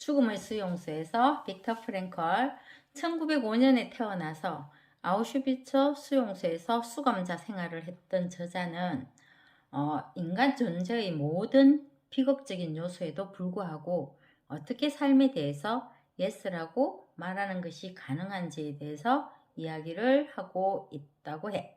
죽음의 수용소에서 빅터 프랭컬 1905년에 태어나서 아우슈비츠 수용소에서 수감자 생활을 했던 저자는 어, 인간 존재의 모든 비극적인 요소에도 불구하고 어떻게 삶에 대해서 예스라고 말하는 것이 가능한지에 대해서 이야기를 하고 있다고 해.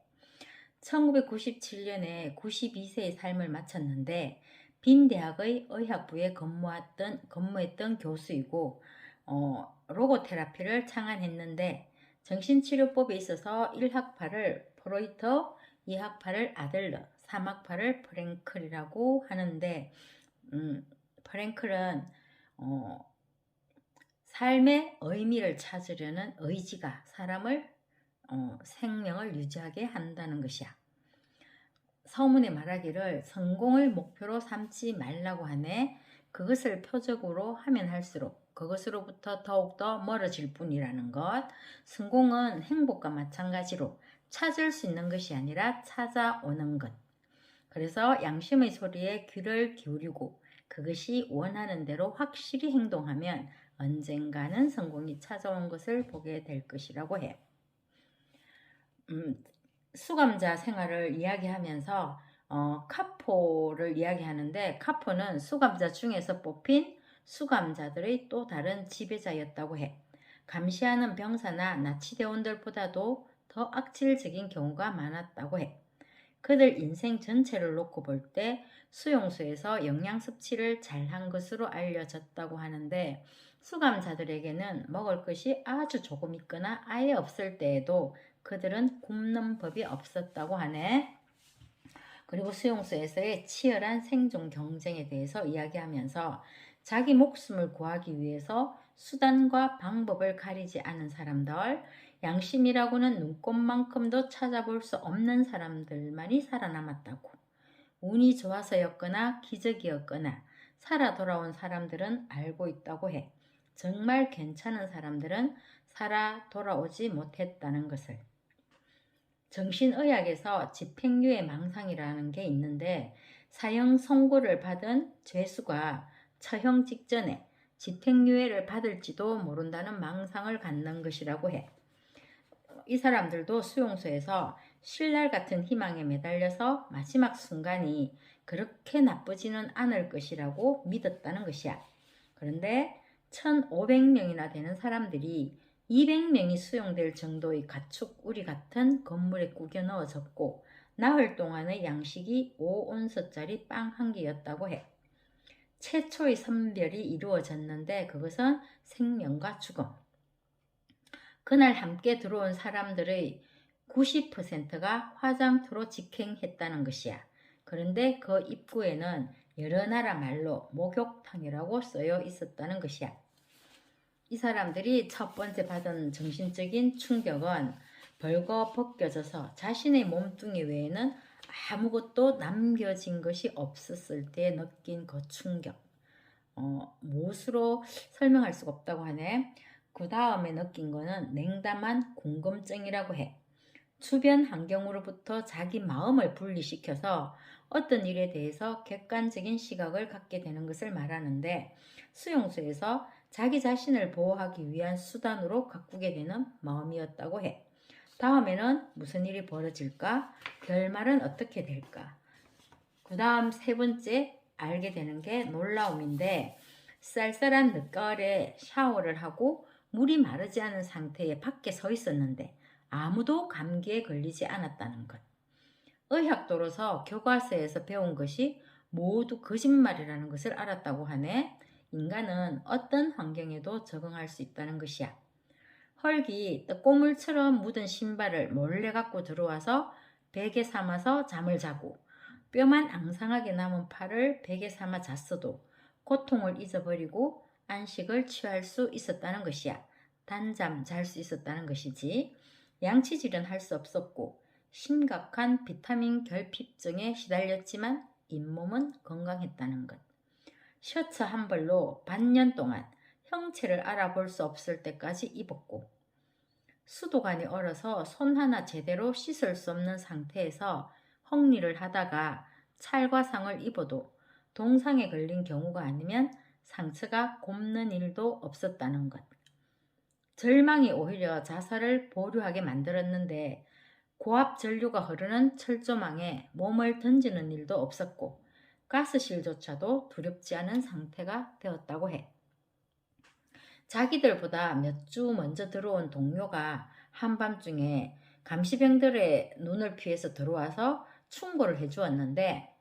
1997년에 92세의 삶을 마쳤는데 빈 대학의 의학부에 근무했던, 근무했던 교수이고 어, 로고테라피를 창안했는데 정신치료법에 있어서 1학파를 프로이터, 2학파를 아들러, 3학파를 프랭클이라고 하는데 음, 프랭클은 어, 삶의 의미를 찾으려는 의지가 사람을 어, 생명을 유지하게 한다는 것이야. 서문에 말하기를 성공을 목표로 삼지 말라고 하네. 그것을 표적으로 하면 할수록 그것으로부터 더욱더 멀어질 뿐이라는 것. 성공은 행복과 마찬가지로 찾을 수 있는 것이 아니라 찾아오는 것. 그래서 양심의 소리에 귀를 기울이고 그것이 원하는 대로 확실히 행동하면 언젠가는 성공이 찾아온 것을 보게 될 것이라고 해. 음, 수감자 생활을 이야기하면서 어, 카포를 이야기하는데 카포는 수감자 중에서 뽑힌 수감자들의 또 다른 지배자였다고 해. 감시하는 병사나 나치대원들보다도 더 악질적인 경우가 많았다고 해. 그들 인생 전체를 놓고 볼 때 수용소에서 영양 섭취를 잘한 것으로 알려졌다고 하는데 수감자들에게는 먹을 것이 아주 조금 있거나 아예 없을 때에도 그들은 굶는 법이 없었다고 하네. 그리고 수용소에서의 치열한 생존 경쟁에 대해서 이야기하면서 자기 목숨을 구하기 위해서 수단과 방법을 가리지 않은 사람들, 양심이라고는 눈꽃만큼도 찾아볼 수 없는 사람들만이 살아남았다고. 운이 좋아서였거나 기적이었거나 살아 돌아온 사람들은 알고 있다고 해. 정말 괜찮은 사람들은 살아 돌아오지 못했다는 것을. 정신의학에서 집행유예 망상이라는 게 있는데 사형 선고를 받은 죄수가 처형 직전에 집행유예를 받을지도 모른다는 망상을 갖는 것이라고 해. 이 사람들도 수용소에서 신랄 같은 희망에 매달려서 마지막 순간이 그렇게 나쁘지는 않을 것이라고 믿었다는 것이야. 그런데 1,500명이나 되는 사람들이 200명이 수용될 정도의 가축 우리 같은 건물에 구겨 넣어졌고 나흘 동안의 양식이 5온서짜리 빵 한 개였다고 해. 최초의 선별이 이루어졌는데 그것은 생명과 죽음. 그날 함께 들어온 사람들의 90%가 화장투로 직행했다는 것이야. 그런데 그 입구에는 여러 나라 말로 목욕탕이라고 써여 있었다는 것이야. 이 사람들이 첫 번째 받은 정신적인 충격은 벌거 벗겨져서 자신의 몸뚱이 외에는 아무것도 남겨진 것이 없었을 때 느낀 그 충격. 어, 무엇으로 설명할 수가 없다고 하네. 그 다음에 느낀 거는 냉담한 궁금증이라고 해. 주변 환경으로부터 자기 마음을 분리시켜서 어떤 일에 대해서 객관적인 시각을 갖게 되는 것을 말하는데 수용소에서 자기 자신을 보호하기 위한 수단으로 가꾸게 되는 마음이었다고 해. 다음에는 무슨 일이 벌어질까? 결말은 어떻게 될까? 그 다음 세 번째 알게 되는 게 놀라움인데 쌀쌀한 늦가을에 샤워를 하고 물이 마르지 않은 상태에 밖에 서 있었는데 아무도 감기에 걸리지 않았다는 것. 의학도로서 교과서에서 배운 것이 모두 거짓말이라는 것을 알았다고 하네. 인간은 어떤 환경에도 적응할 수 있다는 것이야. 헐기 떡고물처럼 묻은 신발을 몰래 갖고 들어와서 베개 삼아서 잠을 자고 뼈만 앙상하게 남은 팔을 베개 삼아 잤어도 고통을 잊어버리고 안식을 취할 수 있었다는 것이야. 단잠 잘 수 있었다는 것이지. 양치질은 할 수 없었고 심각한 비타민 결핍증에 시달렸지만 잇몸은 건강했다는 것. 셔츠 한 벌로 반년 동안 형체를 알아볼 수 없을 때까지 입었고 수도관이 얼어서 손 하나 제대로 씻을 수 없는 상태에서 헝리를 하다가 찰과 상을 입어도 동상에 걸린 경우가 아니면 상처가 곱는 일도 없었다는 것. 절망이 오히려 자살을 보류하게 만들었는데 고압 전류가 흐르는 철조망에 몸을 던지는 일도 없었고 가스실조차도 두렵지 않은 상태가 되었다고 해. 자기들보다 몇 주 먼저 들어온 동료가 한밤중에 감시병들의 눈을 피해서 들어와서 충고를 해주었는데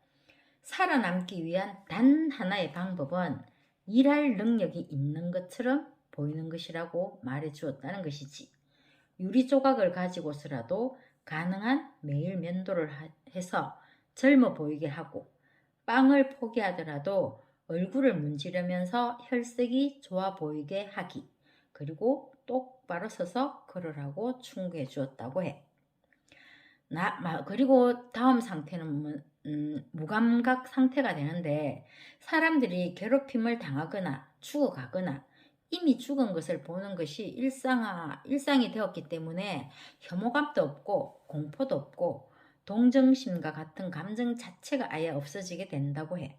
살아남기 위한 단 하나의 방법은 일할 능력이 있는 것처럼 보이는 것이라고 말해 주었다는 것이지. 유리 조각을 가지고서라도 가능한 매일 면도를 해서 젊어 보이게 하고 빵을 포기하더라도 얼굴을 문지르면서 혈색이 좋아 보이게 하기. 그리고 똑바로 서서 걸으라고 충고해 주었다고 해. 나, 그리고 다음 상태는 음, 무감각 상태가 되는데 사람들이 괴롭힘을 당하거나 죽어가거나 이미 죽은 것을 보는 것이 일상화, 일상이 되었기 때문에 혐오감도 없고 공포도 없고 동정심과 같은 감정 자체가 아예 없어지게 된다고 해.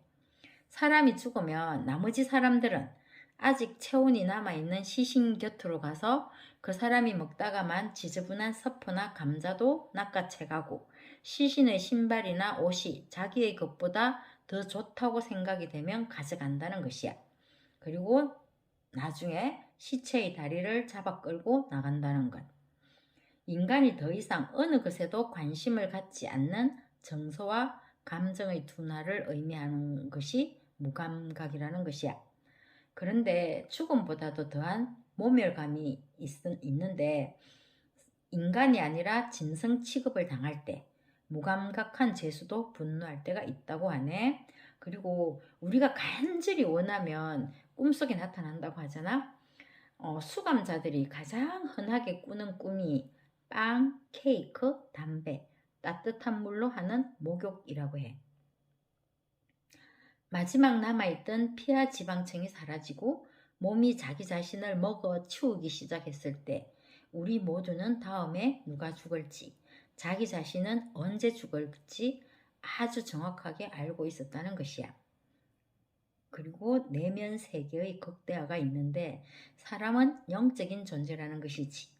사람이 죽으면 나머지 사람들은 아직 체온이 남아있는 시신 곁으로 가서 그 사람이 먹다가만 지저분한 서퍼나 감자도 낚아채가고 시신의 신발이나 옷이 자기의 것보다 더 좋다고 생각이 되면 가져간다는 것이야. 그리고 나중에 시체의 다리를 잡아 끌고 나간다는 것. 인간이 더 이상 어느 것에도 관심을 갖지 않는 정서와 감정의 둔화를 의미하는 것이 무감각이라는 것이야. 그런데 죽음보다도 더한 모멸감이 있, 있는데 인간이 아니라 진성 취급을 당할 때 무감각한 재수도 분노할 때가 있다고 하네. 그리고 우리가 간절히 원하면 꿈속에 나타난다고 하잖아. 어, 수감자들이 가장 흔하게 꾸는 꿈이 빵, 케이크, 담배, 따뜻한 물로 하는 목욕이라고 해. 마지막 남아있던 피하 지방층이 사라지고 몸이 자기 자신을 먹어 치우기 시작했을 때 우리 모두는 다음에 누가 죽을지 자기 자신은 언제 죽을지 아주 정확하게 알고 있었다는 것이야. 그리고 내면 세계의 극대화가 있는데 사람은 영적인 존재라는 것이지.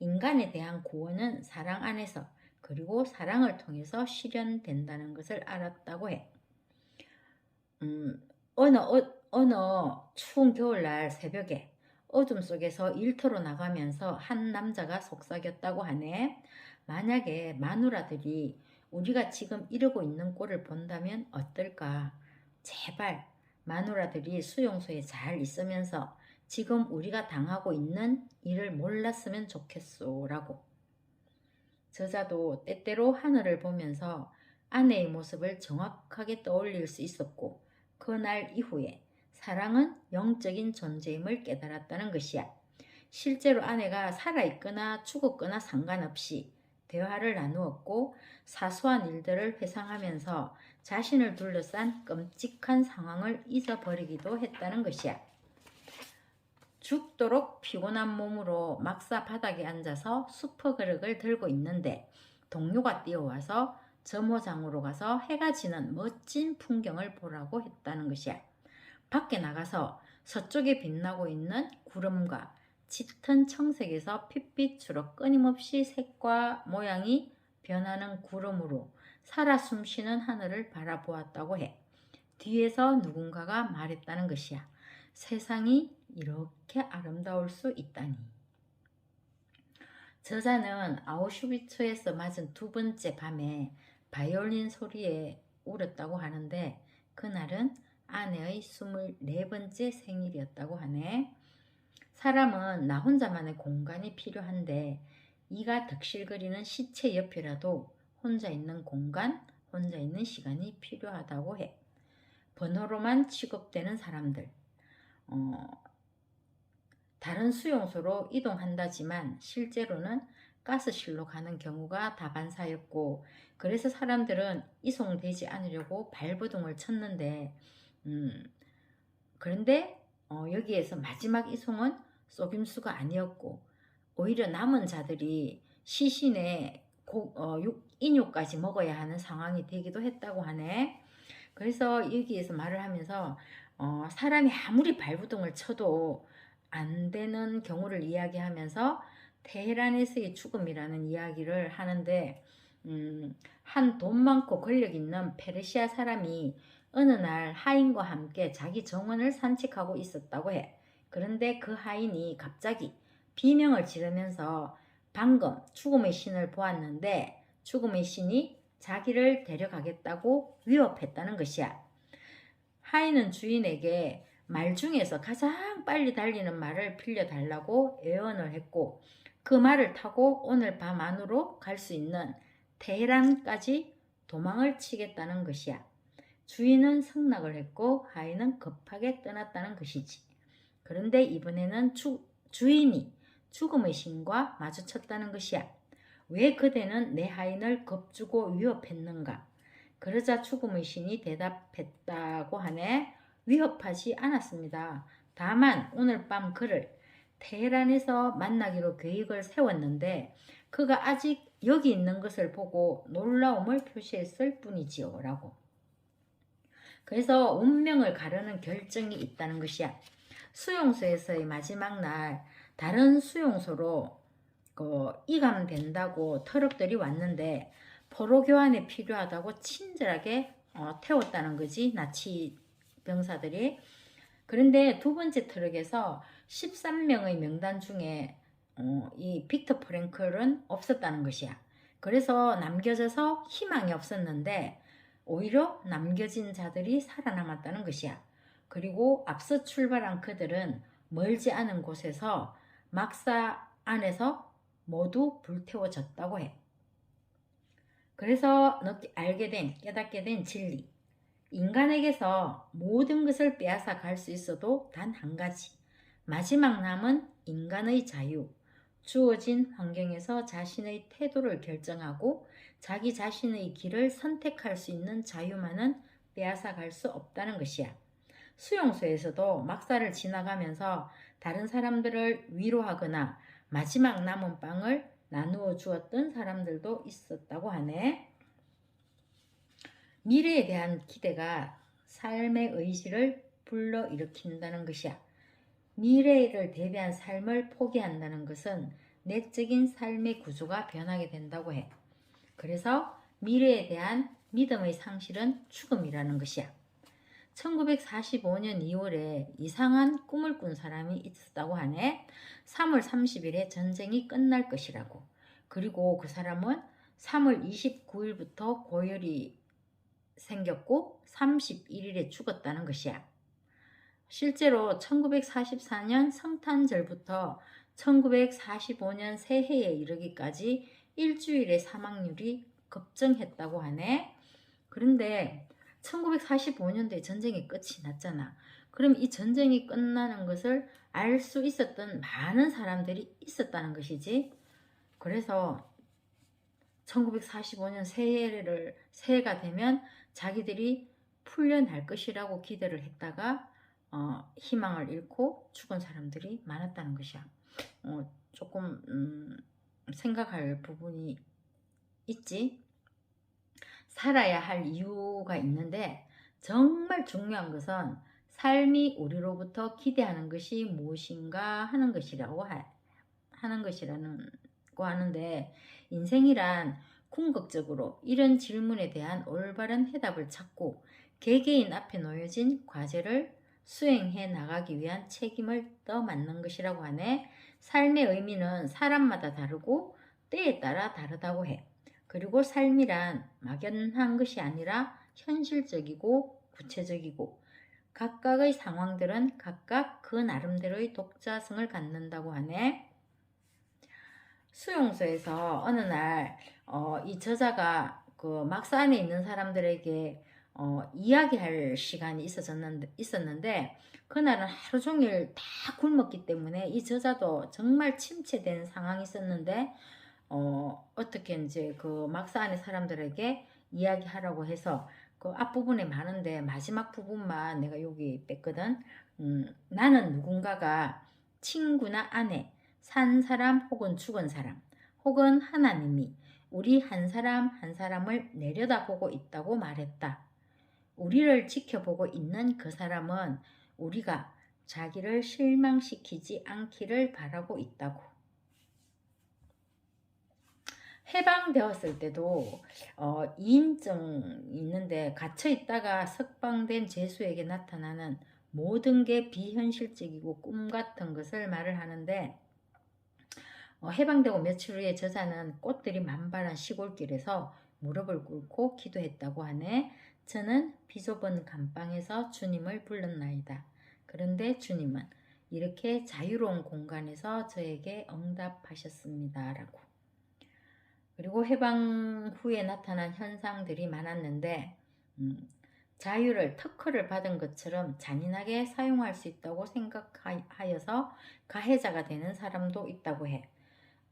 인간에 대한 구원은 사랑 안에서 그리고 사랑을 통해서 실현된다는 것을 알았다고 해. 음, 어느, 어, 어느 추운 겨울날 새벽에 어둠 속에서 일터로 나가면서 한 남자가 속삭였다고 하네. 만약에 마누라들이 우리가 지금 이러고 있는 꼴을 본다면 어떨까? 제발 마누라들이 수용소에 잘 있으면서 지금 우리가 당하고 있는 일을 몰랐으면 좋겠소라고. 저자도 때때로 하늘을 보면서 아내의 모습을 정확하게 떠올릴 수 있었고 그날 이후에 사랑은 영적인 존재임을 깨달았다는 것이야. 실제로 아내가 살아있거나 죽었거나 상관없이 대화를 나누었고 사소한 일들을 회상하면서 자신을 둘러싼 끔찍한 상황을 잊어버리기도 했다는 것이야. 죽도록 피곤한 몸으로 막사 바닥에 앉아서 수퍼 그릇을 들고 있는데 동료가 뛰어와서 점호장으로 가서 해가 지는 멋진 풍경을 보라고 했다는 것이야. 밖에 나가서 서쪽에 빛나고 있는 구름과 짙은 청색에서 핏빛으로 끊임없이 색과 모양이 변하는 구름으로 살아 숨쉬는 하늘을 바라보았다고 해. 뒤에서 누군가가 말했다는 것이야. 세상이 이렇게 아름다울 수 있다니. 저자는 아우슈비츠에서 맞은 두 번째 밤에 바이올린 소리에 울었다고 하는데 그날은 아내의 24번째 생일이었다고 하네. 사람은 나 혼자만의 공간이 필요한데 이가 득실거리는 시체 옆이라도 혼자 있는 공간, 혼자 있는 시간이 필요하다고 해. 번호로만 취급되는 사람들. 어, 다른 수용소로 이동한다지만 실제로는 가스실로 가는 경우가 다반사였고 그래서 사람들은 이송되지 않으려고 발버둥을 쳤는데 음, 그런데 어, 여기에서 마지막 이송은 속임수가 아니었고 오히려 남은 자들이 시신의 고, 어, 육, 인육까지 먹어야 하는 상황이 되기도 했다고 하네. 그래서 여기에서 말을 하면서 어, 사람이 아무리 발부동을 쳐도 안 되는 경우를 이야기하면서 테헤란에서의 죽음이라는 이야기를 하는데 음, 한 돈 많고 권력 있는 페르시아 사람이 어느 날 하인과 함께 자기 정원을 산책하고 있었다고 해. 그런데 그 하인이 갑자기 비명을 지르면서 방금 죽음의 신을 보았는데 죽음의 신이 자기를 데려가겠다고 위협했다는 것이야. 하인은 주인에게 말 중에서 가장 빨리 달리는 말을 빌려달라고 애원을 했고 그 말을 타고 오늘 밤 안으로 갈 수 있는 테헤란까지 도망을 치겠다는 것이야. 주인은 승낙을 했고 하인은 급하게 떠났다는 것이지. 그런데 이번에는 주, 주인이 죽음의 신과 마주쳤다는 것이야. 왜 그대는 내 하인을 겁주고 위협했는가? 그러자 죽음의 신이 대답했다고 하네. 위협하지 않았습니다. 다만 오늘 밤 그를 테헤란에서 만나기로 계획을 세웠는데 그가 아직 여기 있는 것을 보고 놀라움을 표시했을 뿐이지요. 라고. 그래서 운명을 가르는 결정이 있다는 것이야. 수용소에서의 마지막 날 다른 수용소로 그 이감된다고 터럭들이 왔는데 포로 교환이 필요하다고 친절하게 어, 태웠다는 거지 나치 병사들이 그런데 두 번째 트럭에서 13명의 명단 중에 어, 이 빅터 프랭클은 없었다는 것이야. 그래서 남겨져서 희망이 없었는데 오히려 남겨진 자들이 살아남았다는 것이야. 그리고 앞서 출발한 그들은 멀지 않은 곳에서 막사 안에서 모두 불태워졌다고 해. 그래서 알게 된, 깨닫게 된 진리. 인간에게서 모든 것을 빼앗아 갈 수 있어도 단 한 가지. 마지막 남은 인간의 자유. 주어진 환경에서 자신의 태도를 결정하고 자기 자신의 길을 선택할 수 있는 자유만은 빼앗아 갈 수 없다는 것이야. 수용소에서도 막사를 지나가면서 다른 사람들을 위로하거나 마지막 남은 빵을 나누어 주었던 사람들도 있었다고 하네. 미래에 대한 기대가 삶의 의지를 불러일으킨다는 것이야. 미래를 대비한 삶을 포기한다는 것은 내적인 삶의 구조가 변하게 된다고 해. 그래서 미래에 대한 믿음의 상실은 죽음이라는 것이야. 1945년 2월에 이상한 꿈을 꾼 사람이 있었다고 하네. 3월 30일에 전쟁이 끝날 것이라고. 그리고 그 사람은 3월 29일부터 고열이 생겼고 31일에 죽었다는 것이야. 실제로 1944년 성탄절부터 1945년 새해에 이르기까지 일주일의 사망률이 급증했다고 하네. 그런데 1945년도에 전쟁이 끝이 났잖아. 그럼 이 전쟁이 끝나는 것을 알 수 있었던 많은 사람들이 있었다는 것이지. 그래서 1945년 새해를 새해가 되면 자기들이 풀려날 것이라고 기대를 했다가 어, 희망을 잃고 죽은 사람들이 많았다는 것이야. 어, 조금 음, 생각할 부분이 있지. 살아야 할 이유가 있는데 정말 중요한 것은 삶이 우리로부터 기대하는 것이 무엇인가 하는 것이라고 하, 하는 것이라는 거 하는데 인생이란 궁극적으로 이런 질문에 대한 올바른 해답을 찾고 개개인 앞에 놓여진 과제를 수행해 나가기 위한 책임을 떠맡는 것이라고 하네. 삶의 의미는 사람마다 다르고 때에 따라 다르다고 해. 그리고 삶이란 막연한 것이 아니라 현실적이고 구체적이고 각각의 상황들은 각각 그 나름대로의 독자성을 갖는다고 하네. 수용소에서 어느 날이 어, 저자가 그 막사 안에 있는 사람들에게 어, 이야기할 시간이 있었는데, 있었는데 그날은 하루 종일 다 굶었기 때문에 이 저자도 정말 침체된 상황이 있었는데 어, 어떻게 이제 그 막사 안의 사람들에게 이야기하라고 해서 그 앞부분에 많은데 마지막 부분만 내가 여기 뺐거든. 음, 나는 누군가가 친구나 아내, 산 사람 혹은 죽은 사람, 혹은 하나님이 우리 한 사람 한 사람을 내려다보고 있다고 말했다. 우리를 지켜보고 있는 그 사람은 우리가 자기를 실망시키지 않기를 바라고 있다고. 해방되었을 때도 어, 2인증 있는데 갇혀 있다가 석방된 죄수에게 나타나는 모든 게 비현실적이고 꿈 같은 것을 말을 하는데 어, 해방되고 며칠 후에 저자는 꽃들이 만발한 시골길에서 무릎을 꿇고 기도했다고 하네. 저는 비좁은 감방에서 주님을 불렀나이다. 그런데 주님은 이렇게 자유로운 공간에서 저에게 응답하셨습니다. 라고. 그리고 해방 후에 나타난 현상들이 많았는데, 음, 자유를 특허를 받은 것처럼 잔인하게 사용할 수 있다고 생각하여서 가해자가 되는 사람도 있다고 해.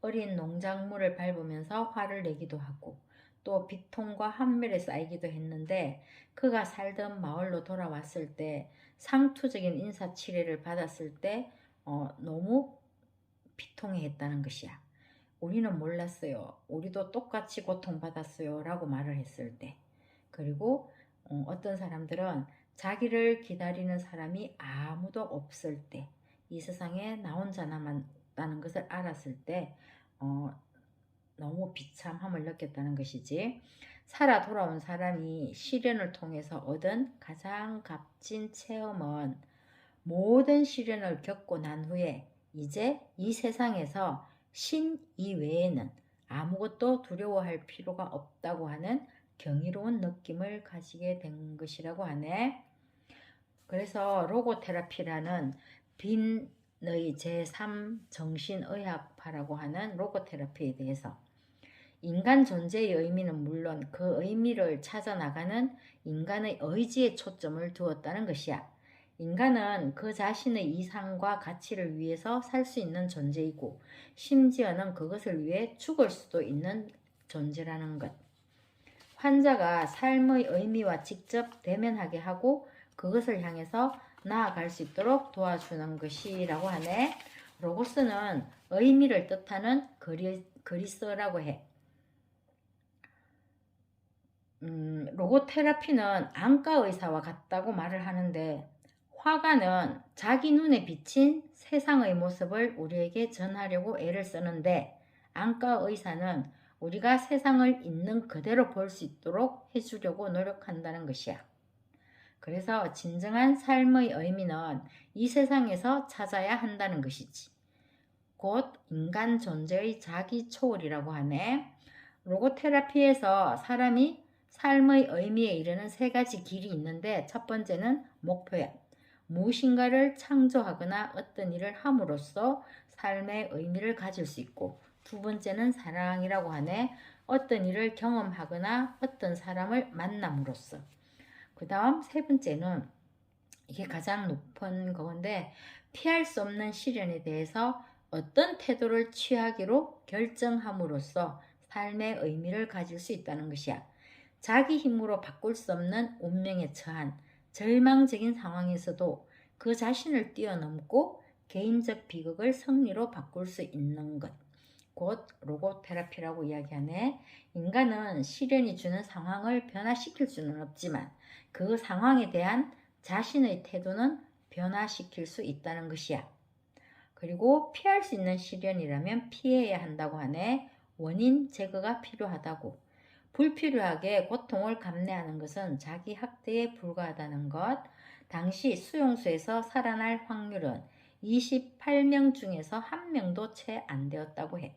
어린 농작물을 밟으면서 화를 내기도 하고, 또 비통과 한멸에 쌓이기도 했는데 그가 살던 마을로 돌아왔을 때 상투적인 인사치레를 받았을 때 어, 너무 비통해 했다는 것이야. 우리는 몰랐어요. 우리도 똑같이 고통받았어요. 라고 말을 했을 때. 그리고 어, 어떤 사람들은 자기를 기다리는 사람이 아무도 없을 때, 이 세상에 나 혼자 남았다는 것을 알았을 때, 어, 너무 비참함을 느꼈다는 것이지. 살아 돌아온 사람이 시련을 통해서 얻은 가장 값진 체험은 모든 시련을 겪고 난 후에 이제 이 세상에서 신 이외에는 아무것도 두려워할 필요가 없다고 하는 경이로운 느낌을 가지게 된 것이라고 하네. 그래서 로고테라피라는 빈의 제3 정신의학파라고 하는 로고테라피에 대해서 인간 존재의 의미는 물론 그 의미를 찾아 나가는 인간의 의지에 초점을 두었다는 것이야. 인간은 그 자신의 이상과 가치를 위해서 살 수 있는 존재이고, 심지어는 그것을 위해 죽을 수도 있는 존재라는 것. 환자가 삶의 의미와 직접 대면하게 하고, 그것을 향해서 나아갈 수 있도록 도와주는 것이라고 하네. 로고스는 의미를 뜻하는 그리, 그리스어라고 해. 음, 로고테라피는 안과 의사와 같다고 말을 하는데 화가는 자기 눈에 비친 세상의 모습을 우리에게 전하려고 애를 쓰는데 안과 의사는 우리가 세상을 있는 그대로 볼 수 있도록 해주려고 노력한다는 것이야. 그래서 진정한 삶의 의미는 이 세상에서 찾아야 한다는 것이지. 곧 인간 존재의 자기 초월이라고 하네. 로고테라피에서 사람이 삶의 의미에 이르는 세 가지 길이 있는데 첫 번째는 목표야. 무엇인가를 창조하거나 어떤 일을 함으로써 삶의 의미를 가질 수 있고 두 번째는 사랑이라고 하네. 어떤 일을 경험하거나 어떤 사람을 만남으로써 그 다음 세 번째는 이게 가장 높은 건데 피할 수 없는 시련에 대해서 어떤 태도를 취하기로 결정함으로써 삶의 의미를 가질 수 있다는 것이야. 자기 힘으로 바꿀 수 없는 운명에 처한 절망적인 상황에서도 그 자신을 뛰어넘고 개인적 비극을 승리로 바꿀 수 있는 것. 곧 로고 테라피라고 이야기하네. 인간은 시련이 주는 상황을 변화시킬 수는 없지만 그 상황에 대한 자신의 태도는 변화시킬 수 있다는 것이야. 그리고 피할 수 있는 시련이라면 피해야 한다고 하네. 원인 제거가 필요하다고. 불필요하게 고통을 감내하는 것은 자기 학대에 불과하다는 것. 당시 수용소에서 살아날 확률은 28명 중에서 한 명도 채 안 되었다고 해.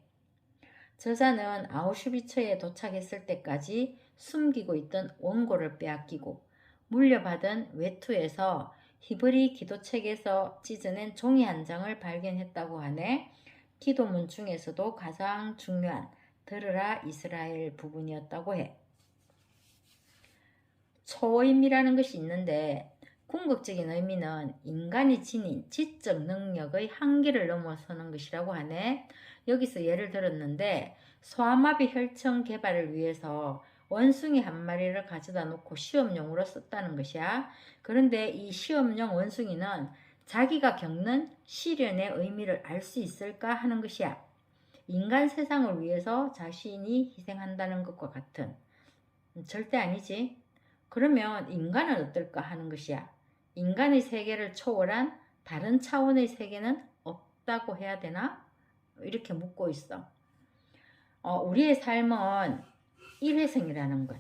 저자는 아우슈비츠에 도착했을 때까지 숨기고 있던 원고를 빼앗기고 물려받은 외투에서 히브리 기도책에서 찢어낸 종이 한 장을 발견했다고 하네. 기도문 중에서도 가장 중요한 들으라 이스라엘 부분이었다고 해. 초임이라는 것이 있는데 궁극적인 의미는 인간이 지닌 지적 능력의 한계를 넘어서는 것이라고 하네. 여기서 예를 들었는데 소아마비 혈청 개발을 위해서 원숭이 한 마리를 가져다 놓고 시험용으로 썼다는 것이야. 그런데 이 시험용 원숭이는 자기가 겪는 시련의 의미를 알 수 있을까 하는 것이야. 인간 세상을 위해서 자신이 희생한다는 것과 같은 절대 아니지. 그러면 인간은 어떨까 하는 것이야. 인간의 세계를 초월한 다른 차원의 세계는 없다고 해야 되나? 이렇게 묻고 있어. 어, 우리의 삶은 일회성이라는 것.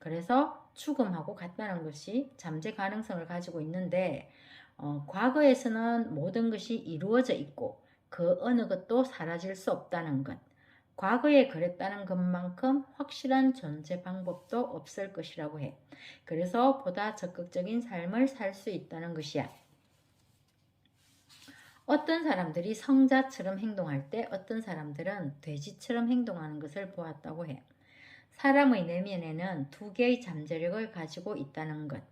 그래서 죽음하고 같다는 것이 잠재 가능성을 가지고 있는데 어, 과거에서는 모든 것이 이루어져 있고 그 어느 것도 사라질 수 없다는 것. 과거에 그랬다는 것만큼 확실한 존재 방법도 없을 것이라고 해. 그래서 보다 적극적인 삶을 살 수 있다는 것이야. 어떤 사람들이 성자처럼 행동할 때 어떤 사람들은 돼지처럼 행동하는 것을 보았다고 해. 사람의 내면에는 두 개의 잠재력을 가지고 있다는 것.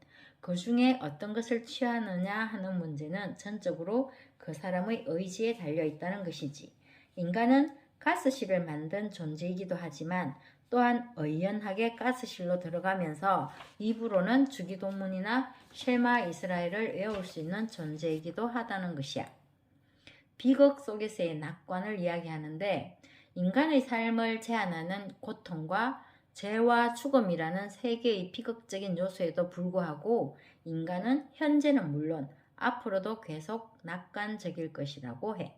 그 중에 어떤 것을 취하느냐 하는 문제는 전적으로 그 사람의 의지에 달려 있다는 것이지. 인간은 가스실을 만든 존재이기도 하지만 또한 의연하게 가스실로 들어가면서 입으로는 주기도문이나 쉐마 이스라엘을 외울 수 있는 존재이기도 하다는 것이야. 비극 속에서의 낙관을 이야기하는데 인간의 삶을 제한하는 고통과 죄와 죽음이라는 세 개의 비극적인 요소에도 불구하고 인간은 현재는 물론 앞으로도 계속 낙관적일 것이라고 해.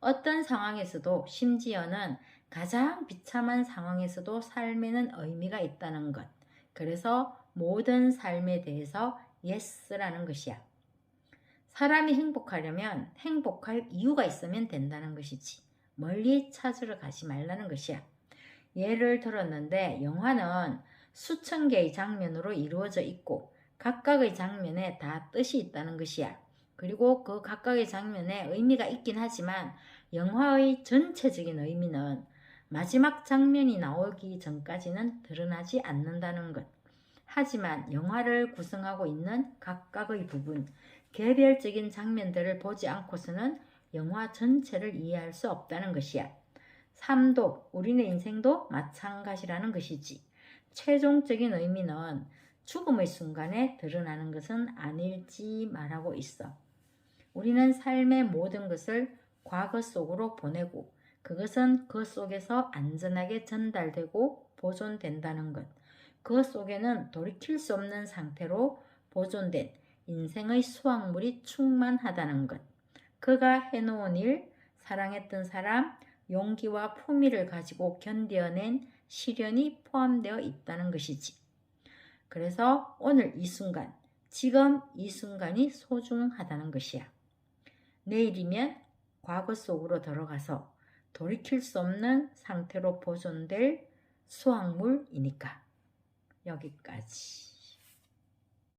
어떤 상황에서도 심지어는 가장 비참한 상황에서도 삶에는 의미가 있다는 것. 그래서 모든 삶에 대해서 예스라는 것이야. 사람이 행복하려면 행복할 이유가 있으면 된다는 것이지. 멀리 찾으러 가지 말라는 것이야. 예를 들었는데 영화는 수천 개의 장면으로 이루어져 있고 각각의 장면에 다 뜻이 있다는 것이야. 그리고 그 각각의 장면에 의미가 있긴 하지만 영화의 전체적인 의미는 마지막 장면이 나오기 전까지는 드러나지 않는다는 것. 하지만 영화를 구성하고 있는 각각의 부분, 개별적인 장면들을 보지 않고서는 영화 전체를 이해할 수 없다는 것이야. 삶도 우리의 인생도 마찬가지라는 것이지. 최종적인 의미는 죽음의 순간에 드러나는 것은 아닐지 말하고 있어. 우리는 삶의 모든 것을 과거 속으로 보내고 그것은 그 속에서 안전하게 전달되고 보존된다는 것. 그 속에는 돌이킬 수 없는 상태로 보존된 인생의 수확물이 충만하다는 것. 그가 해놓은 일, 사랑했던 사람, 용기와 품위를 가지고 견뎌낸 시련이 포함되어 있다는 것이지. 그래서 오늘 이 순간, 지금 이 순간이 소중하다는 것이야. 내일이면 과거 속으로 들어가서 돌이킬 수 없는 상태로 보존될 수확물이니까. 여기까지.